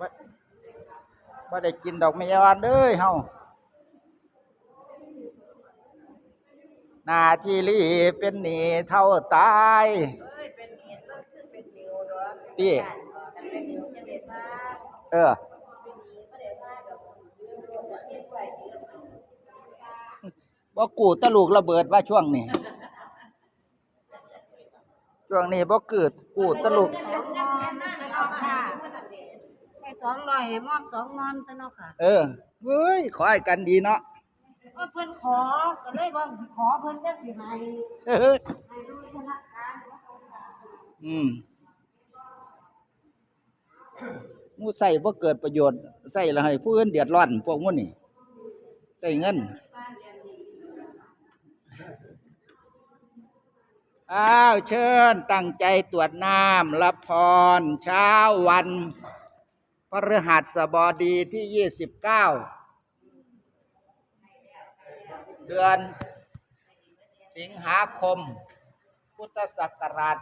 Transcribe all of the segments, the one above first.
บ่บ่ได้กินดอกไม้ยอนเด้ยเฮาหน้าที่รีเป็นหนี้เท่าตายเอ้ยเป็นเหตุมันขึ้นเป็นนิวเนาะพี่เป็นเป็นนิวจะเด็ดมากเออเป็นนี้ก็เด็ดมากแบบเรื่องรวมแบบเก็บไว้เยอะบ่กูตะลูกระเบิดว่าช่วงนี้ ช่วงนี้บ่เกิดกูตะลูกสองมอมจะเอาค่ะไอ้สองร้อยให้มอมสองมอมจะเอาค่ะ เออเว้ยขอให้กันดีเนาะก็เพิ่นขอก็เลยว่าขอเพิ่นจังสิให้เออให้ดูธนาคารอืมหมูใส่บ่เกิดประโยชน์ใส่แล้วให้ผู้อื่นเดือดร้อนพวกหมูนี่ได้เงิน อ้าวเชิญตั้งใจตรวจน้ำรับพร เช้าวันพฤหัสบดีที่29เดือนสิงหาคม พุทธศักราช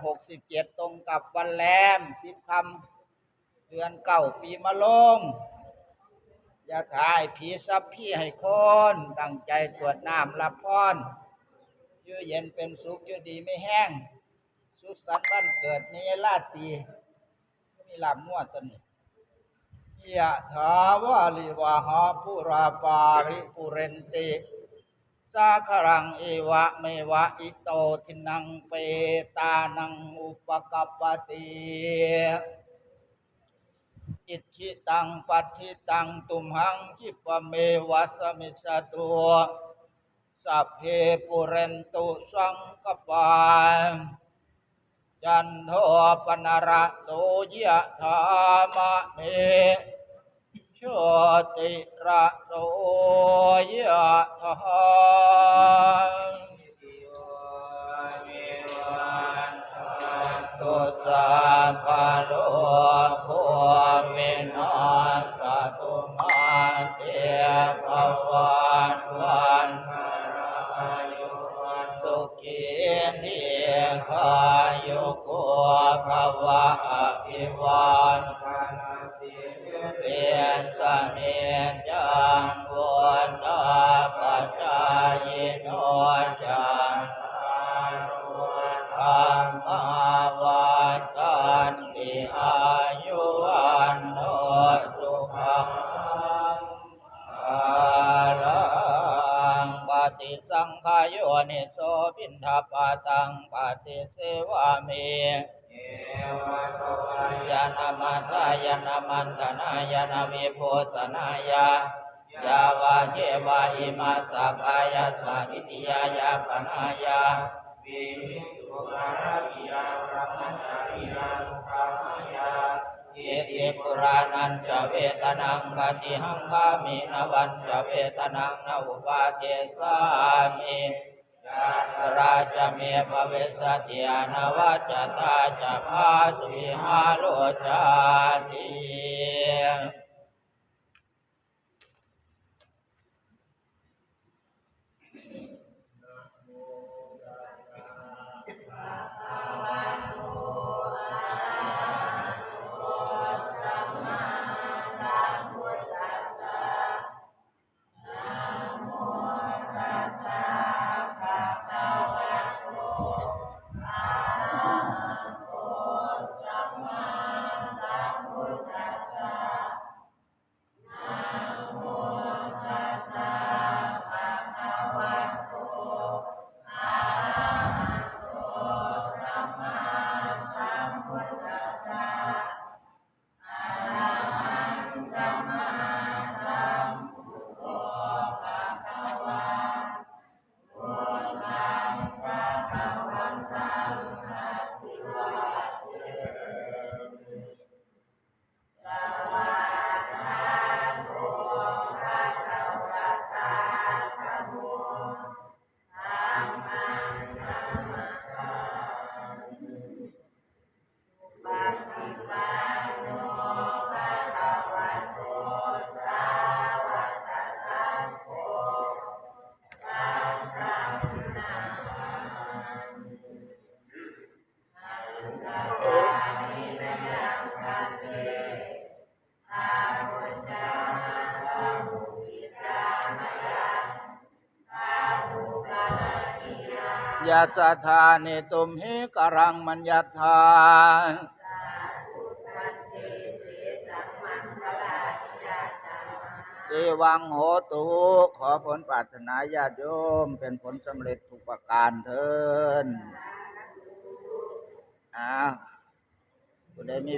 2567 ตรงกับวันแรมสิบคำเดือนเก้าปีมะลงอย่าถ่ายผีซับพี่ให้คน ตั้งใจตรวจน้ำรับพร อยู่เย็นเป็นสุขอยู่ดีไม่แห้ง สุขสันต์วันเกิดมีลาตรีมีลาบมั่วตัวนี้ยะถาวาลิวาหาปุราปาริปุเรนติสาคารังเอวะเมวะอิโตทินังเปตานังอุปกัปปติอิชิตังปัติตังตุมหังคิปะเมวะสมิชตุ สัพเพปุเรนตุสังกปานจันโทปนระโสยะธามะเมโชติระโสยะธา ทายุโกภวะอภิวันเปียสเมจัง โยนิโสพินทปาตังปฏิเสวามิยานามัตายานามันตนายานาวิโพสนายายาวาเยวาอิมาสกายาสานิติยายาปนายาวิมิสุภาริยา ติปุรานันจะเวทนังปฏิหังกามินวันจะเวทนังนอุปาเทสามิราชเมภเวสติอานวัจจตาจะพาสุวิหาโลจาติ ยัสธาเนตุมหิกรังมัญญัตถาเอวังโหตุขอผลปรารถนาญาติโยม เป็นผลสำเร็จทุกประการเถินอ้าวผู้ใดมี